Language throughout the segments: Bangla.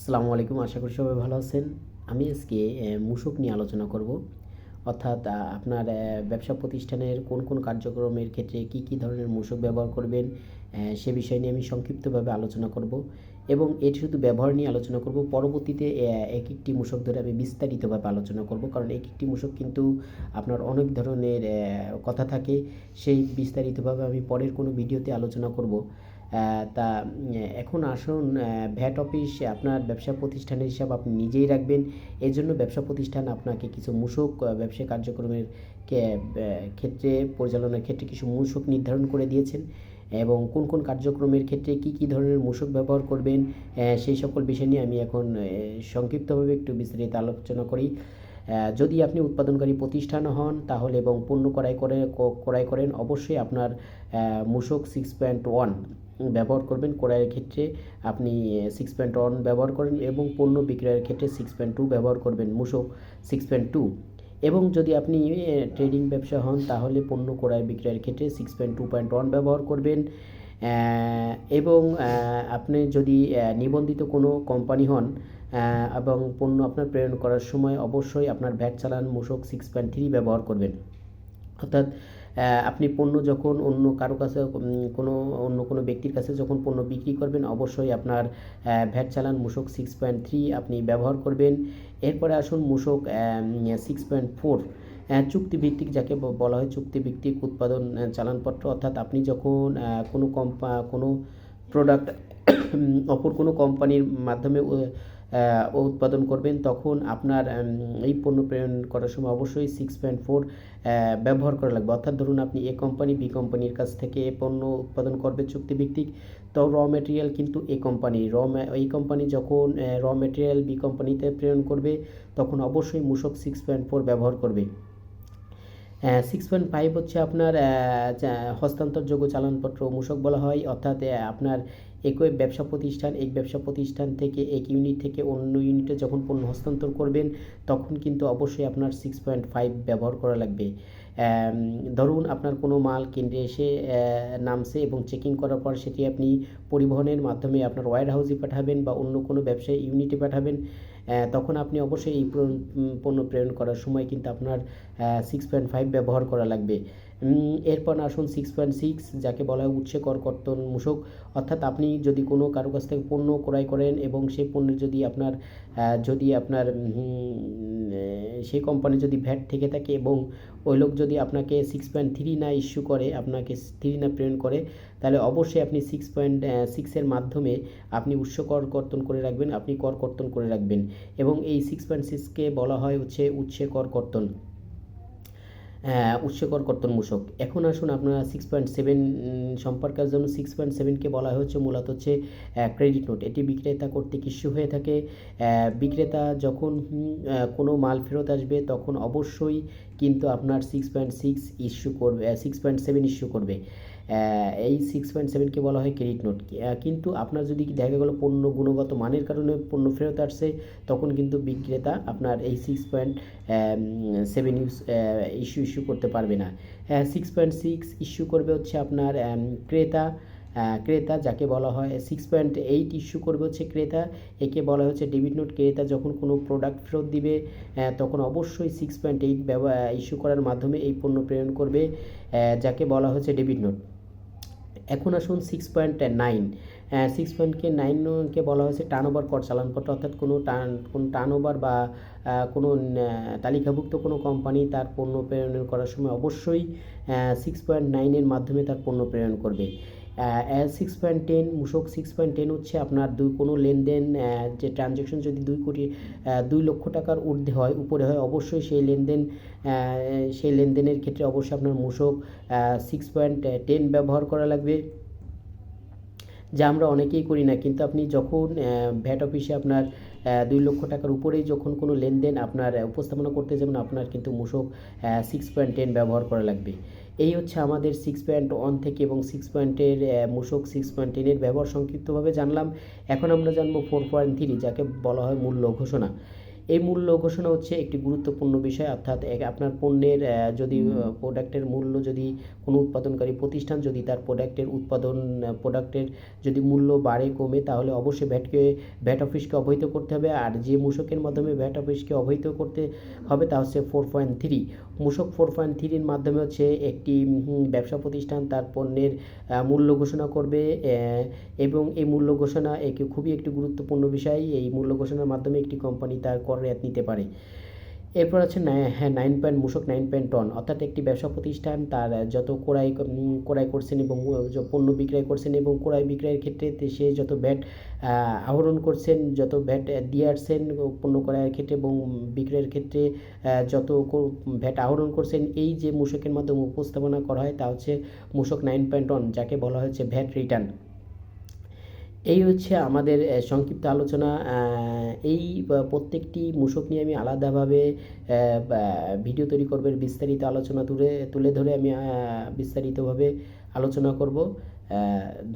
আসসালামু আলাইকুম, আশা করি সবাই ভালো আছেন। আমি আজকে মূসক নিয়ে আলোচনা করব। অর্থাৎ আপনার ব্যবসা প্রতিষ্ঠানের কোন কোন কার্যক্রমের ক্ষেত্রে কি কি ধরনের মূসক ব্যবহার করবেন সে বিষয় নিয়ে আমি সংক্ষিপ্তভাবে আলোচনা করব। এবং এটি শুধু ব্যবহার নিয়ে আলোচনা করব, পরবর্তীতে এক একটি মূসক ধরে আমি বিস্তারিতভাবে আলোচনা করব। কারণ এক একটি মূসক কিন্তু আপনার অনেক ধরনের কথা থাকে। সেই বিস্তারিতভাবে আমি পরের কোনো ভিডিওতে আলোচনা করব। তা এখন আসুন ভ্যাট অফিস আপনার ব্যবসা প্রতিষ্ঠানের হিসাব আপনি নিজেই রাখবেন। এই জন্য ব্যবসা প্রতিষ্ঠান আপনাকে কিছু মূসক ব্যবসা কার্যক্রমের ক্ষেত্রে, পরিচালনার ক্ষেত্রে কিছু মূসক নির্ধারণ করে দিয়েছেন এবং কোন কোন কার্যক্রমের ক্ষেত্রে কি কি ধরনের মূসক ব্যবহার করবেন সেই সকল বিষয় নিয়ে আমি এখন সংক্ষিপ্তভাবে একটু বিস্তারিত আলোচনা করি। যদি আপনি উৎপাদনকারী প্রতিষ্ঠান হন, তাহলে এবং পণ্য ক্রয় করে, ক্রয় করেন, অবশ্যই আপনার মূসক সিক্স পয়েন্ট ওয়ান ব্যবহার করবেন। ক্রয়ের ক্ষেত্রে আপনি সিক্স পয়েন্ট ওয়ান ব্যবহার করেন এবং পণ্য বিক্রয়ের ক্ষেত্রে সিক্স পয়েন্ট টু ব্যবহার করবেন। মূসক সিক্স পয়েন্ট টু এবং যদি আপনি ট্রেডিং ব্যবসা হন, তাহলে পণ্য ক্রয় বিক্রয়ের ক্ষেত্রে six point two point one ব্যবহার করবেন। এবং আপনি যদি নিবন্ধিত কোনো কোম্পানি হন এবং পণ্য আপনার প্রেরণ করার সময় অবশ্যই আপনার ভ্যাট চালান মূসক সিক্স পয়েন্ট থ্রি ব্যবহার করবেন। অর্থাৎ আপনি পণ্য যখন অন্য কারও কাছে কোনো, অন্য কোনো ব্যক্তির কাছে যখন পণ্য বিক্রি করবেন, অবশ্যই আপনার ভ্যাট চালান মূসক সিক্স পয়েন্ট থ্রি আপনি ব্যবহার করবেন। এরপরে আসুন মূসক সিক্স পয়েন্ট ফোর চুক্তিভিত্তিক যাকে বলা হয় চুক্তিভিত্তিক উৎপাদন চালানপত্র। অর্থাৎ আপনি যখন কোনো কম্পা কোনো প্রোডাক্ট অপর কোনো কোম্পানির মাধ্যমে উৎপাদন করবেন, তখন আপনার এই পণ্য প্রেরণ করার সময় অবশ্যই সিক্স পয়েন্ট ফোর ব্যবহার করা লাগবে। অর্থাৎ ধরুন আপনি এ কোম্পানি বি কোম্পানির কাছ থেকে এ পণ্য উৎপাদন করবে চুক্তিভিত্তিক, তো র মেটেরিয়াল কিন্তু এ কোম্পানি র এই কোম্পানি যখন র মেটেরিয়াল বি কোম্পানিতে প্রেরণ করবে, তখন অবশ্যই মূসক সিক্স পয়েন্ট ফোর ব্যবহার করবে। সিক্স পয়েন্ট ফাইভ হচ্ছে আপনার হস্তান্তরযোগ্য চালানপত্র, মূসক বলা হয়, অর্থাৎ আপনার একই ব্যবসা প্রতিষ্ঠান, এক ব্যবসা প্রতিষ্ঠান থেকে এক ইউনিট থেকে অন্য ইউনিটে যখন পণ্য হস্তান্তর করবেন, তখন কিন্তু অবশ্যই আপনার সিক্স পয়েন্ট ফাইভ ব্যবহার করা লাগবে। ধরুন আপনার কোনো মাল কেন্দ্রে এসে নামছে এবং চেকিং করার পর সেটি আপনি পরিবহনের মাধ্যমে আপনার ওয়ার হাউসে পাঠাবেন বা অন্য কোনো ব্যবসায়ী ইউনিটে পাঠাবেন তখন আপনি অবশ্যই এই পণ্য প্রেরণ করার সময় কিন্তু আপনার সিক্স পয়েন্ট ফাইভ ব্যবহার করা লাগবে। এরপর আসুন সিক্স পয়েন্ট সিক্স যাকে বলা হয় উৎসে কর কর্তন মূসক। অর্থাৎ আপনি যদি কোনো কারও কাছ থেকে পণ্য ক্রয় করেন এবং সেই পণ্যের যদি আপনার যদি আপনার সেই কোম্পানি যদি ভ্যাট থেকে থাকে এবং ওই লোক যদি আপনাকে সিক্স পয়েন্ট থ্রি না ইস্যু করে, আপনাকে থ্রি না প্রেরণ করে, তাহলে অবশ্যই আপনি সিক্স পয়েন্ট সিক্সের মাধ্যমে আপনি উৎস কর কর্তন করে রাখবেন, আপনি কর কর্তন করে রাখবেন। এবং এই সিক্স পয়েন্ট সিক্সকে বলা হয় হচ্ছে উৎসে কর কর্তন। উৎসকর কর্তন মূষক। এখন আসুন আপনারা সিক্স পয়েন্ট সেভেন সম্পর্কের জন্য সিক্স পয়েন্ট সেভেনকে বলা হচ্ছে মূলত হচ্ছে ক্রেডিট নোট এটি বিক্রেতা কর্তৃক ইস্যু হয়ে থাকে। বিক্রেতা যখন কোনো মাল ফেরত আসবে, তখন অবশ্যই কিন্তু আপনার সিক্স পয়েন্ট সিক্স ইস্যু করবে সিক্স পয়েন্ট সেভেন ইস্যু করবে। এই সিক্স পয়েন্ট সেভেনকে বলা হয় ক্রেডিট নোট কিন্তু আপনার যদি দেখা গেলো পণ্য গুণগত মানের কারণে পণ্য ফেরত আসছে, তখন কিন্তু বিক্রেতা আপনার এই six point seven use issue issue করতে পারবে না। সিক্স পয়েন্ট সিক্স ইস্যু করবে হচ্ছে আপনার ক্রেতা। ক্রেতা যাকে বলা হয় সিক্স পয়েন্ট এইট ইস্যু করবে হচ্ছে ক্রেতা। একে বলা হচ্ছে ডেবিট নোট ক্রেতা যখন কোনো প্রোডাক্ট ফেরত দিবে তখন অবশ্যই সিক্স পয়েন্ট এইট ব্যবহার ইস্যু করার মাধ্যমে এই পণ্য প্রেরণ করবে যাকে বলা হচ্ছে ডেবিট নোট এখন আসুন সিক্স পয়েন্ট নাইন সিক্স পয়েন্টকে নাইনকে বলা হয়েছে টার্ন ওভার কর চালানপত্র অর্থাৎ কোনো টার্ন কোনো টার্ন ওভার বা কোনো তালিকাভুক্ত কোনো কোম্পানি তার পণ্য প্রেরণ করার সময় অবশ্যই সিক্স পয়েন্ট নাইনের মাধ্যমে তার পণ্য প্রেরণ করবে। সিক্স পয়েন্ট টেন মূসক সিক্স পয়েন্ট টেন হচ্ছে আপনার দুই কোনো লেনদেন যে ট্রানজ্যাকশন যদি দুই কোটি দুই লক্ষ টাকার ঊর্ধ্বে হয়, উপরে হয়, অবশ্যই সেই লেনদেন সেই লেনদেনের ক্ষেত্রে অবশ্যই আপনার মূসক সিক্স পয়েন্ট টেন ব্যবহার করা লাগবে, যা আমরা অনেকেই করি না। কিন্তু আপনি যখন ভ্যাট অফিসে আপনার দুই লক্ষ টাকার উপরেই যখন কোনো লেনদেন আপনার উপস্থাপনা করতে যাবেন, আপনার কিন্তু মূসক সিক্স পয়েন্ট টেন ব্যবহার করা লাগবে। এই হচ্ছে আমাদের সিক্স পয়েন্ট ওয়ান থেকে এবং সিক্স পয়েন্টের মূষক সিক্স পয়েন্ট টেনের ব্যবহার সংক্ষিপ্তভাবে জানলাম। এখন আমরা জানব ফোর পয়েন্ট থ্রি যাকে বলা হয় মূল্য ঘোষণা। এই মূল্য ঘোষণা হচ্ছে একটি গুরুত্বপূর্ণ বিষয় অর্থাৎ আপনার পণ্যের যদি প্রোডাক্টের মূল্য যদি কোনো উৎপাদনকারী প্রতিষ্ঠান যদি তার প্রোডাক্টের উৎপাদন প্রোডাক্টের যদি মূল্য বাড়ে কমে তাহলে অবশ্যই ভ্যাটকে ভ্যাট অফিসকে অবহিত করতে হবে। আর যে মূসকের মাধ্যমে ভ্যাট অফিসকে অবহিত করতে হবে তা হচ্ছে ফোর পয়েন্ট থ্রি মূসক ফোর পয়েন্ট থ্রির মাধ্যমে হচ্ছে একটি ব্যবসা প্রতিষ্ঠান তার পণ্যের মূল্য ঘোষণা করবে এবং এই মূল্য ঘোষণা একে খুবই একটি গুরুত্বপূর্ণ বিষয়। এই মূল্য ঘোষণার মাধ্যমে একটি কোম্পানি তার কর রেয়াত নিতে পারে। এরপর আছে হ্যাঁ নাইন পয়েন্ট মূসক নাইন পয়েন্ট টন অর্থাৎ একটি ব্যবসা প্রতিষ্ঠান তার যত ক্রয় ক্রয় করছেন এবং পণ্য বিক্রয় করছেন এবং ক্রয় বিক্রয়ের ক্ষেত্রে সে যত ব্যাট আহরণ করছেন, যত ব্যাট দিয়ে আসছেন পণ্য ক্রয়ের ক্ষেত্রে এবং বিক্রয়ের ক্ষেত্রে যত ভ্যাট আহরণ করছেন, এই যে মূসকের মাধ্যমে উপস্থাপনা করা হয় তা হচ্ছে মূসক নাইন পয়েন্ট ওয়ান যাকে বলা হচ্ছে ভ্যাট রিটার্ন এই হচ্ছে আমাদের সংক্ষিপ্ত আলোচনা। এই প্রত্যেকটি মূসক নিয়ে আমি আলাদাভাবে ভিডিও তৈরি করবে বিস্তারিত আলোচনা তুলে তুলে ধরে আমি বিস্তারিতভাবে আলোচনা করব।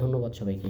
ধন্যবাদ সবাইকে।